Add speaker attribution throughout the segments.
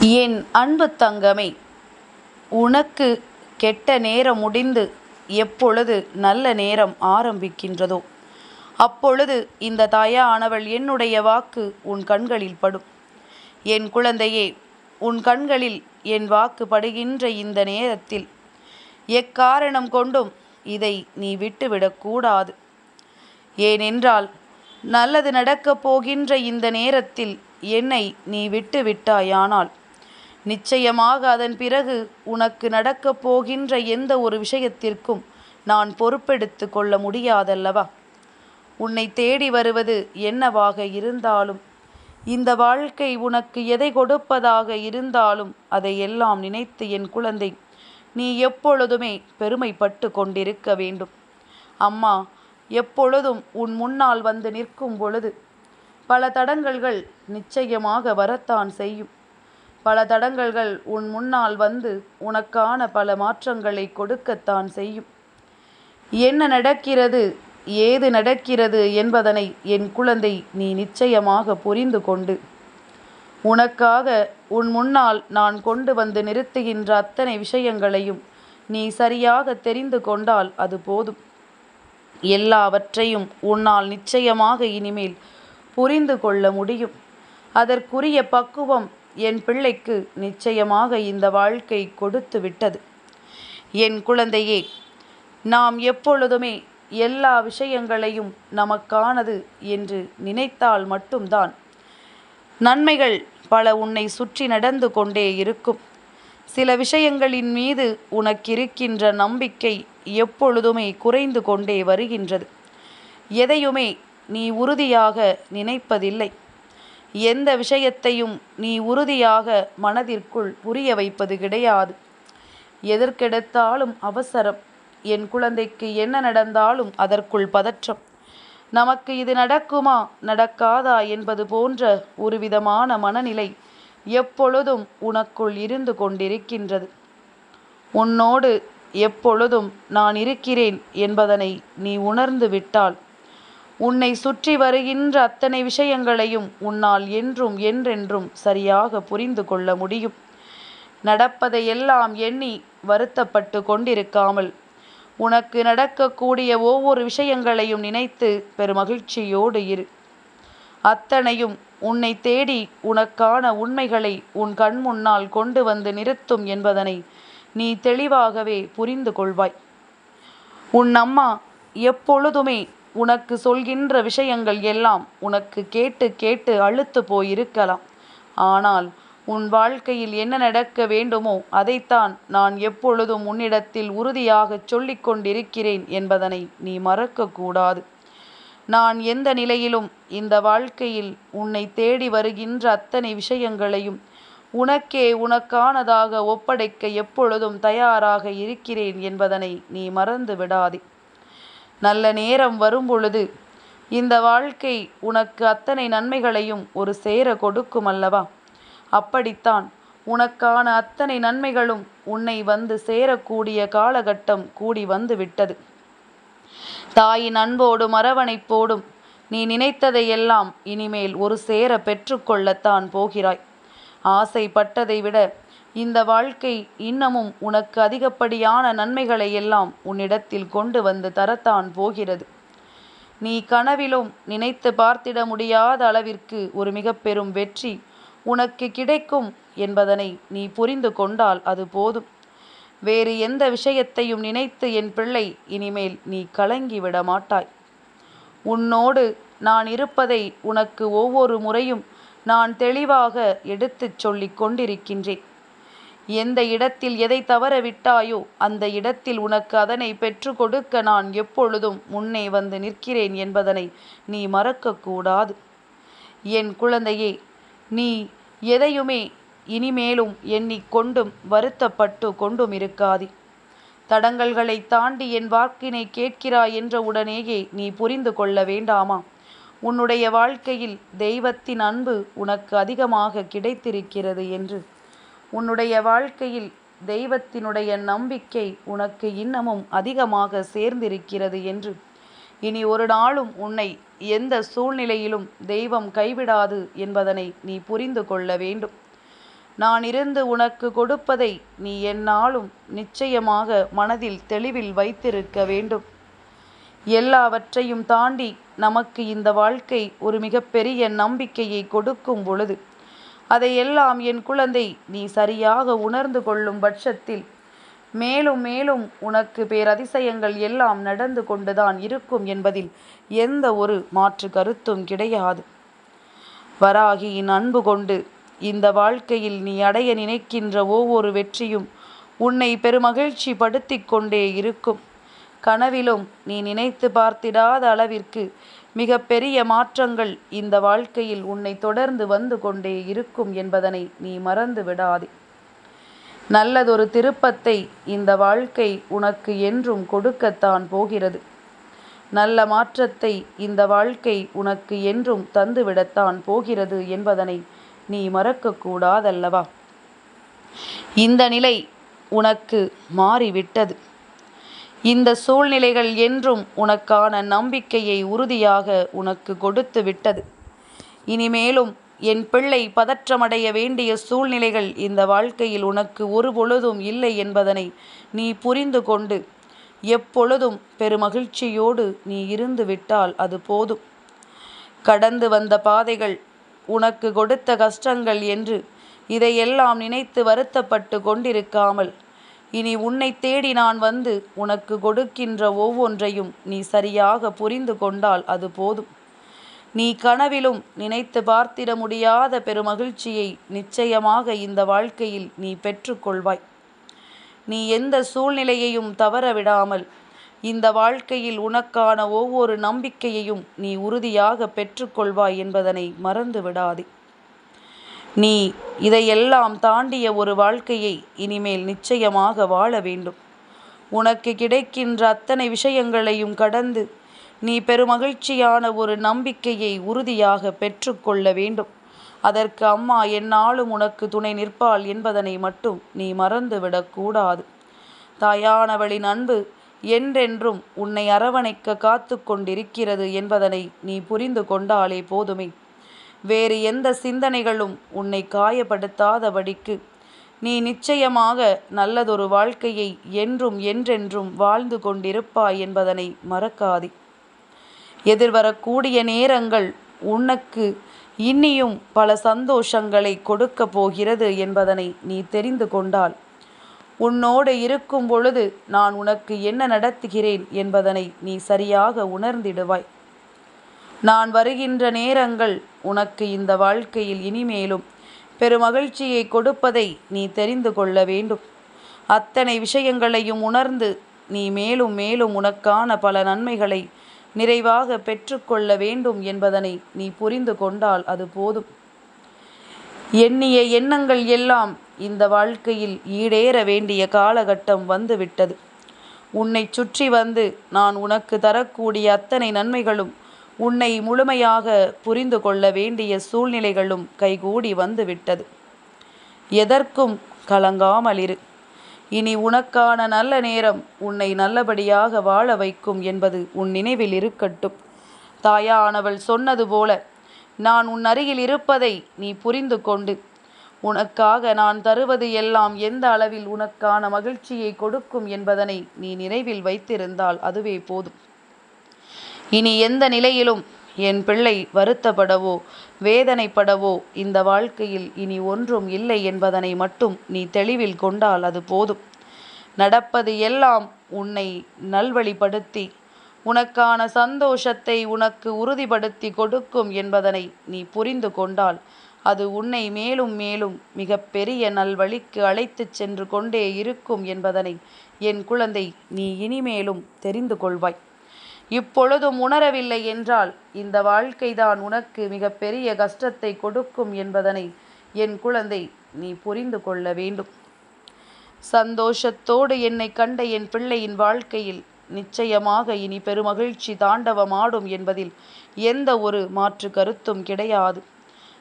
Speaker 1: என் அன்பு தங்கமே உனக்கு கெட்ட நேரம் முடிந்து எப்பொழுது நல்ல நேரம் ஆரம்பிக்கின்றதோ அப்பொழுது இந்த தாயானவள் என்னுடைய வாக்கு உன் கண்களில் படும். என் குழந்தையே உன் கண்களில் என் வாக்கு படுகின்ற இந்த நேரத்தில் எக்காரணம் கொண்டும் இதை நீ விட்டுவிடக்கூடாது ஏனென்றால் நல்லது நடக்கப் போகின்ற இந்த நேரத்தில் என்னை நீ விட்டு விட்டாயானால் நிச்சயமாக அதன் பிறகு உனக்கு நடக்கப் போகின்ற எந்த ஒரு விஷயத்திற்கும் நான் பொறுப்பெடுத்து கொள்ள முடியாதல்லவா? உன்னை தேடி வருவது என்னவாக இருந்தாலும் இந்த வாழ்க்கை உனக்கு எதை கொடுப்பதாக இருந்தாலும் அதை எல்லாம் நினைத்து என் குழந்தை நீ எப்பொழுதுமே பெருமைப்பட்டு கொண்டிருக்க வேண்டும். அம்மா எப்பொழுதும் உன் முன்னால் வந்து நிற்கும் பொழுது பல தடங்கல்கள் நிச்சயமாக வரத்தான் செய்யும். பல தடங்கல்கள் உன் முன்னால் வந்து உனக்கான பல மாற்றங்களை கொடுக்கத்தான் செய்யும். என்ன நடக்கிறது ஏது நடக்கிறது என்பதனை என் குழந்தை நீ நிச்சயமாக புரிந்து கொண்டு. உனக்காக உன் முன்னால் நான் கொண்டு வந்து நிறுத்துகின்ற அத்தனை விஷயங்களையும் நீ சரியாக தெரிந்து கொண்டால் அது போதும். எல்லாவற்றையும் உன்னால் நிச்சயமாக இனிமேல் புரிந்து கொள்ள முடியும். அதற்குரிய பக்குவம் என் பிள்ளைக்கு நிச்சயமாக இந்த வாழ்க்கை கொடுத்து விட்டது. என் குழந்தையே நாம் எப்பொழுதுமே எல்லா விஷயங்களையும் நமக்கானது என்று நினைத்தால் மட்டும்தான். நன்மைகள் பல உன்னை சுற்றி நடந்து கொண்டே இருக்கும். சில விஷயங்களின் மீது உனக்கிருக்கின்ற நம்பிக்கை எப்பொழுதுமே குறைந்து கொண்டே வருகின்றது. எதையுமே நீ உறுதியாக நினைப்பதில்லை. எந்த விஷயத்தையும் நீ உறுதியாக மனதிற்குள் புரிய வைப்பது கிடையாது. எதற்கெடுத்தாலும் அவசரம். என் குழந்தைக்கு என்ன நடந்தாலும் அதற்குள் பதற்றம். நமக்கு இது நடக்குமா நடக்காதா என்பது போன்ற ஒருவிதமான மனநிலை எப்பொழுதும் உனக்குள் இருந்து கொண்டிருக்கின்றது. உன்னோடு எப்பொழுதும் நான் இருக்கிறேன் என்பதனை நீ உணர்ந்து விட்டால் உன்னை சுற்றி வருகின்ற அத்தனை விஷயங்களையும் உன்னால் என்றும் என்றென்றும் சரியாக புரிந்து கொள்ள முடியும். நடப்பதையெல்லாம் எண்ணி வருத்தப்பட்டு கொண்டிருக்காமல் உனக்கு நடக்கக்கூடிய ஒவ்வொரு விஷயங்களையும் நினைத்து பெருமகிழ்ச்சியோடு இரு. அத்தனையும் உன்னை தேடி உனக்கான உண்மைகளை உன் கண் முன்னால் கொண்டு வந்து நிறுத்தும் என்பதனை நீ தெளிவாகவே புரிந்து கொள்வாய். உன் அம்மா எப்பொழுதுமே உனக்கு சொல்கின்ற விஷயங்கள் எல்லாம் உனக்கு கேட்டு கேட்டு அழுத்து போயிருக்கலாம். ஆனால் உன் வாழ்க்கையில் என்ன நடக்க வேண்டுமோ அதைத்தான் நான் எப்பொழுதும் உன்னிடத்தில் உறுதியாகச் சொல்லிக் கொண்டிருக்கிறேன் என்பதனை நீ மறக்கக்கூடாது நான் எந்த நிலையிலும் இந்த வாழ்க்கையில் உன்னை தேடி வருகின்ற அத்தனை விஷயங்களையும் உனக்கே உனக்கானதாக ஒப்படைக்க எப்பொழுதும் தயாராக இருக்கிறேன் என்பதனை நீ மறந்து விடாதே. நல்ல நேரம் வரும்பொழுது இந்த வாழ்க்கை உனக்கு அத்தனை நன்மைகளையும் ஒரு சேர கொடுக்கும் அல்லவா? அப்படித்தான் உனக்கான அத்தனை நன்மைகளும் உன்னை வந்து சேரக்கூடிய காலகட்டம் கூடி வந்து விட்டது. தாயின் அன்போடும் அரவணைப்போடும் நீ நினைத்ததையெல்லாம் இனிமேல் ஒரு சேர பெற்றுக்கொள்ளத்தான் போகிறாய். ஆசைப்பட்டதை விட இந்த வாழ்க்கை இன்னமும் உனக்கு அதிகப்படியான நன்மைகளை எல்லாம் உன்னிடத்தில் கொண்டு வந்து தரத்தான் போகிறது. நீ கனவிலும் நினைத்து பார்த்திட முடியாத அளவிற்கு ஒரு மிக பெரும் வெற்றி உனக்கு கிடைக்கும் என்பதனை நீ புரிந்து கொண்டால் அது போதும். வேறு எந்த விஷயத்தையும் நினைத்து என் பிள்ளை இனிமேல் நீ கலங்கி விட மாட்டாய். உன்னோடு நான் இருப்பதை உனக்கு ஒவ்வொரு முறையும் நான் தெளிவாக எடுத்துச் சொல்லிக் கொண்டிருக்கின்றேன். எந்த இடத்தில் எதை தவற விட்டாயோ அந்த இடத்தில் உனக்கு அதனை பெற்று கொடுக்க நான் எப்பொழுதும் முன்னே வந்து நிற்கிறேன் என்பதனை நீ மறக்கக்கூடாது. என் குழந்தையே நீ எதையுமே இனிமேலும் எண்ணிக்கொண்டும் வருத்தப்பட்டு கொண்டும் இருக்காதே. தடங்கல்களை தாண்டி என் வாக்கினை கேட்கிறாய் என்ற உடனேயே நீ புரிந்து கொள்ள வேண்டாமா? உன்னுடைய வாழ்க்கையில் தெய்வத்தின் அன்பு உனக்கு அதிகமாக கிடைத்திருக்கிறது என்று. உன்னுடைய வாழ்க்கையில் தெய்வத்தினுடைய நம்பிக்கை உனக்கு இன்னமும் அதிகமாக சேர்ந்திருக்கிறது என்று. இனி ஒரு நாளும் உன்னை எந்த சூழ்நிலையிலும் தெய்வம் கைவிடாது என்பதனை நீ புரிந்து கொள்ள வேண்டும். நான் இருந்து உனக்கு கொடுப்பதை நீ என்னாலும் நிச்சயமாக மனதில் தெளிவில் வைத்திருக்க வேண்டும். எல்லாவற்றையும் தாண்டி நமக்கு இந்த வாழ்க்கை ஒரு மிகப்பெரிய நம்பிக்கையை கொடுக்கும் பொழுது அதையெல்லாம் என் குழந்தை நீ சரியாக உணர்ந்து கொள்ளும் பட்சத்தில். மேலும் மேலும் உனக்கு பேரதிசயங்கள் எல்லாம் நடந்து கொண்டுதான் இருக்கும் என்பதில் எந்த ஒரு மாற்று கருத்தும் கிடையாது. வராகியின் அன்பு கொண்டு இந்த வாழ்க்கையில் நீ அடைய நினைக்கின்ற ஒவ்வொரு வெற்றியும் உன்னை பெருமகிழ்ச்சி படுத்தி கொண்டே இருக்கும். கனவிலும் நீ நினைத்து பார்த்திடாத அளவிற்கு மிக பெரிய மாற்றங்கள் இந்த வாழ்க்கையில் உன்னை தொடர்ந்து வந்து கொண்டே இருக்கும் என்பதனை நீ மறந்து விடாதே. நல்லதொரு திருப்பத்தை இந்த வாழ்க்கை உனக்கு என்றும் கொடுக்கத்தான் போகிறது. நல்ல மாற்றத்தை இந்த வாழ்க்கை உனக்கு என்றும் தந்துவிடத்தான் போகிறது என்பதனை நீ மறக்கக்கூடாதல்லவா? இந்த நிலை உனக்கு மாறிவிட்டது. இந்த சூழ்நிலைகள் என்றும் உனக்கான நம்பிக்கையை உறுதியாக உனக்கு கொடுத்து விட்டது. இனிமேலும் என் பிள்ளை பதற்றமடைய வேண்டிய சூழ்நிலைகள் இந்த வாழ்க்கையில் உனக்கு ஒரு பொழுதும் இல்லை என்பதனை நீ புரிந்து கொண்டு எப்பொழுதும் பெருமகிழ்ச்சியோடு நீ இருந்து விட்டால் அது போதும். கடந்து வந்த பாதைகள் உனக்கு கொடுத்த கஷ்டங்கள் என்று இதையெல்லாம் நினைத்து வருத்தப்பட்டு கொண்டிருக்காமல் இனி உன்னை தேடி நான் வந்து உனக்கு கொடுக்கின்ற ஒவ்வொன்றையும் நீ சரியாக புரிந்து கொண்டால் அது போதும். நீ கனவிலும் நினைத்து பார்த்திட முடியாத பெருமகிழ்ச்சியை நிச்சயமாக இந்த வாழ்க்கையில் நீ பெற்றுக்கொள்வாய். நீ எந்த சூழ்நிலையையும் தவற விடாமல் இந்த வாழ்க்கையில் உனக்கான ஒவ்வொரு நம்பிக்கையையும் நீ உறுதியாக பெற்றுக்கொள்வாய் என்பதனை மறந்து விடாதே நீ இதையெல்லாம் தாண்டிய ஒரு வாழ்க்கையை இனிமேல் நிச்சயமாக வாழ வேண்டும். உனக்கு கிடைக்கின்ற அத்தனை விஷயங்களையும் கடந்து நீ பெருமகிழ்ச்சியான ஒரு நம்பிக்கையை உறுதியாக பெற்றுக்கொள்ள வேண்டும். அதற்கு அம்மா என்னாலும் உனக்கு துணை நிற்பாள் என்பதனை மட்டும் நீ மறந்துவிடக்கூடாது தாயானவளின் அன்பு என்றென்றும் உன்னை அரவணைக்க காத்து கொண்டிருக்கிறது என்பதனை நீ புரிந்து கொண்டாலே போதுமே. வேறு எந்த சிந்தனைகளும் உன்னை காயப்படுத்தாதபடிக்கு. நீ நிச்சயமாக நல்லதொரு வாழ்க்கையை என்றும் என்றென்றும் வாழ்ந்து கொண்டிருப்பாய் என்பதனை மறக்காதே. எதிர்வரக்கூடிய நேரங்கள் உனக்கு இன்னியும் பல சந்தோஷங்களை கொடுக்க போகிறது என்பதனை நீ தெரிந்து கொண்டால். உன்னோடு இருக்கும் பொழுது நான் உனக்கு என்ன நடத்துகிறேன் என்பதனை நீ சரியாக உணர்ந்திடுவாய். நான் வருகின்ற நேரங்கள் உனக்கு இந்த வாழ்க்கையில் இனிமேலும் பெருமகிழ்ச்சியை கொடுப்பதை நீ தெரிந்து கொள்ள வேண்டும். அத்தனை விஷயங்களையும் உணர்ந்து நீ மேலும் மேலும் உனக்கான பல நன்மைகளை நிறைவாக பெற்றுக்கொள்ள வேண்டும் என்பதனை நீ புரிந்து கொண்டால் அது போதும். எண்ணிய எண்ணங்கள் எல்லாம் இந்த வாழ்க்கையில் ஈடேற வேண்டிய காலகட்டம் வந்துவிட்டது. உன்னை சுற்றி வந்து நான் உனக்கு தரக்கூடிய அத்தனை நன்மைகளும் உன்னை முழுமையாக புரிந்து கொள்ள வேண்டிய சூழ்நிலைகளும் கைகூடி வந்துவிட்டது. எதற்கும் கலங்காமல் இரு. இனி உனக்கான நல்ல நேரம் உன்னை நல்லபடியாக வாழ வைக்கும் என்பது உன் நினைவில் இருக்கட்டும். தாயானவள் சொன்னது போல நான் உன் அருகில் இருப்பதை நீ புரிந்து கொண்டு உனக்காக நான் தருவது எல்லாம் எந்த அளவில் உனக்கான மகிழ்ச்சியை கொடுக்கும் என்பதனை நீ நினைவில் வைத்திருந்தால் அதுவே போதும். இனி எந்த நிலையிலும் என் பிள்ளை வருத்தப்படவோ வேதனைப்படவோ இந்த வாழ்க்கையில் இனி ஒன்றும் இல்லை என்பதனை மட்டும் நீ தெளிவில் கொண்டால் அது போதும். நடப்பது எல்லாம் உன்னை நல்வழிப்படுத்தி உனக்கான சந்தோஷத்தை உனக்கு உறுதிப்படுத்தி கொடுக்கும் என்பதனை நீ புரிந்து கொண்டால் அது உன்னை மேலும் மேலும் மிக பெரிய நல்வழிக்கு அழைத்துச் சென்று கொண்டே இருக்கும் என்பதனை என் குழந்தை நீ இனிமேலும் தெரிந்து கொள்வாய். இப்பொழுதும் உணரவில்லை என்றால் இந்த வாழ்க்கைதான் உனக்கு மிகப்பெரிய கஷ்டத்தை கொடுக்கும் என்பதனை என் குழந்தை நீ புரிந்து கொள்ள வேண்டும். சந்தோஷத்தோடு என்னை கண்ட என் பிள்ளையின் வாழ்க்கையில் நிச்சயமாக இனி பெருமகிழ்ச்சி தாண்டவமாடும் என்பதில் எந்த ஒரு மாற்று கருத்தும் கிடையாது.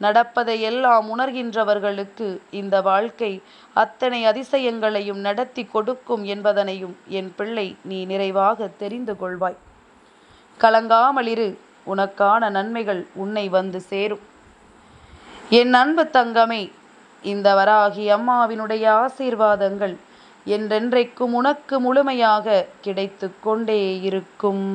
Speaker 1: நடப்பதையெல்லாம் உணர்கின்றவர்களுக்கு இந்த வாழ்க்கை அத்தனை அதிசயங்களையும் நடத்தி கொடுக்கும் என்பதனையும் என் பிள்ளை நீ நிறைவாக தெரிந்து கொள்வாய். கலங்காமலிரு உனக்கான நன்மைகள் உன்னை வந்து சேரும். என் அன்பு தங்கமே இந்த வராகி அம்மாவினுடைய ஆசீர்வாதங்கள் என்றென்றைக்கும் உனக்கு முழுமையாக கிடைத்து கொண்டே இருக்கும்.